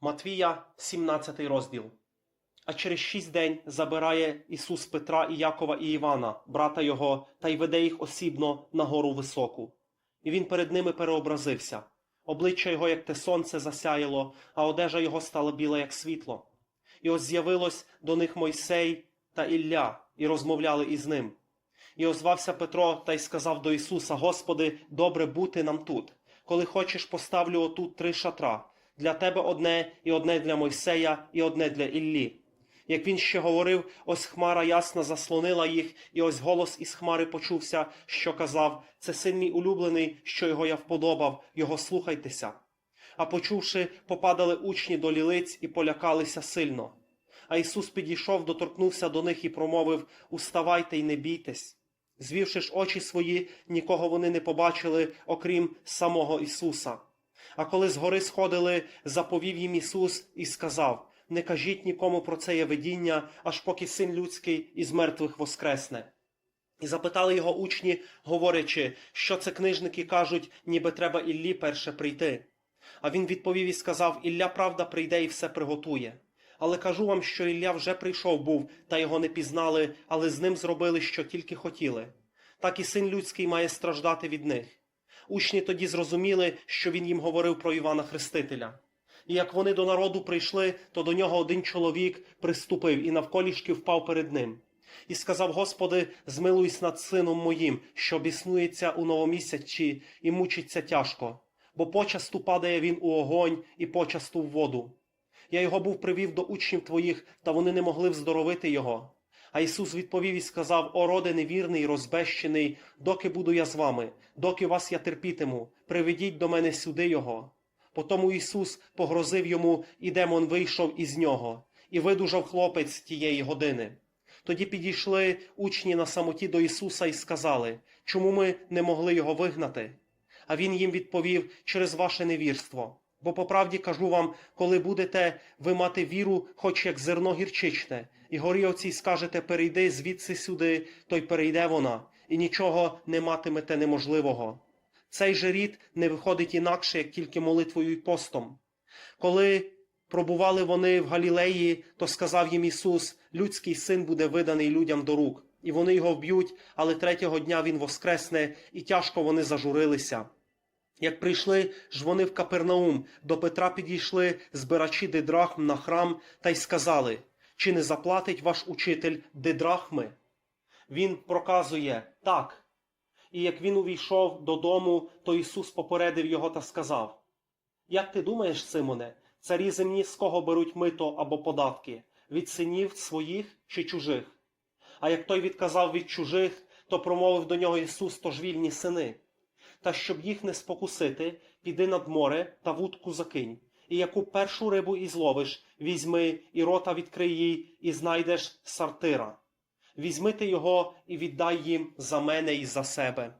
Матвія, 17 розділ. А через шість день забирає Ісус Петра і Якова і Івана, брата його, та й веде їх осібно на гору високу. І він перед ними переобразився. Обличчя його, як те сонце, засяяло, а одежа його стала біла, як світло. І ось з'явилось до них Мойсей та Ілля, і розмовляли із ним. І озвався Петро та й сказав до Ісуса: Господи, добре бути нам тут. Коли хочеш, поставлю отут три шатра для тебе одне, і одне для Мойсея, і одне для Іллі. Як він ще говорив, ось хмара ясна заслонила їх, і ось голос із хмари почувся, що казав: Це син мій улюблений, що його я вподобав, його слухайтеся. А почувши, попадали учні до лілиць і полякалися сильно. А Ісус підійшов, доторкнувся до них і промовив: Уставайте й не бійтесь. Звівши ж очі свої, нікого вони не побачили, окрім самого Ісуса. А коли з гори сходили, заповів їм Ісус і сказав: Не кажіть нікому про це є видіння, аж поки син людський із мертвих воскресне. І запитали його учні, говорячи, що це книжники кажуть, ніби треба Іллі перше прийти. А він відповів і сказав: Ілля правда прийде і все приготує. Але кажу вам, що Ілля вже прийшов був, та його не пізнали, але з ним зробили, що тільки хотіли. Так і син людський має страждати від них. Учні тоді зрозуміли, що він їм говорив про Івана Хрестителя. І як вони до народу прийшли, то до нього один чоловік приступив і навколішки впав перед ним. І сказав: Господи, змилуйся над сином моїм, що біснується у новомісячі і мучиться тяжко, бо почасту падає він у огонь і почасту в воду. Я його був привів до учнів твоїх, та вони не могли вздоровити його. А Ісус відповів і сказав: О, роде невірний, розбещений, доки буду я з вами, доки вас я терпітиму, приведіть до мене сюди його. Потому Ісус погрозив йому, і демон вийшов із нього, і видужав хлопець тієї години. Тоді підійшли учні на самоті до Ісуса і сказали, чому ми не могли його вигнати? А він їм відповів через ваше невірство. Бо по правді кажу вам, коли будете ви мати віру, хоч як зерно гірчичне, і горі оцій скажете перейди звідси сюди, то й перейде вона, і нічого не матимете неможливого. Цей же рід не виходить інакше, як тільки молитвою й постом. Коли пробували вони в Галілеї, то сказав їм Ісус, людський син буде виданий людям до рук, і вони його вб'ють, але третього дня він воскресне, і тяжко вони зажурилися. Як прийшли ж вони в Капернаум, до Петра підійшли збирачі дидрахм на храм та й сказали, чи не заплатить ваш учитель дидрахми? Він проказує так. І як він увійшов додому, то Ісус попередив його та сказав: Як ти думаєш, Симоне, царі земні з кого беруть мито або податки? Від синів своїх чи чужих? А як той відказав від чужих, то промовив до нього Ісус, то ж вільні сини. Та щоб їх не спокусити, піди над море та вудку закинь, і яку першу рибу і зловиш, візьми і рота відкрий їй, і знайдеш сартира. Візьми ти його і віддай їм за мене і за себе.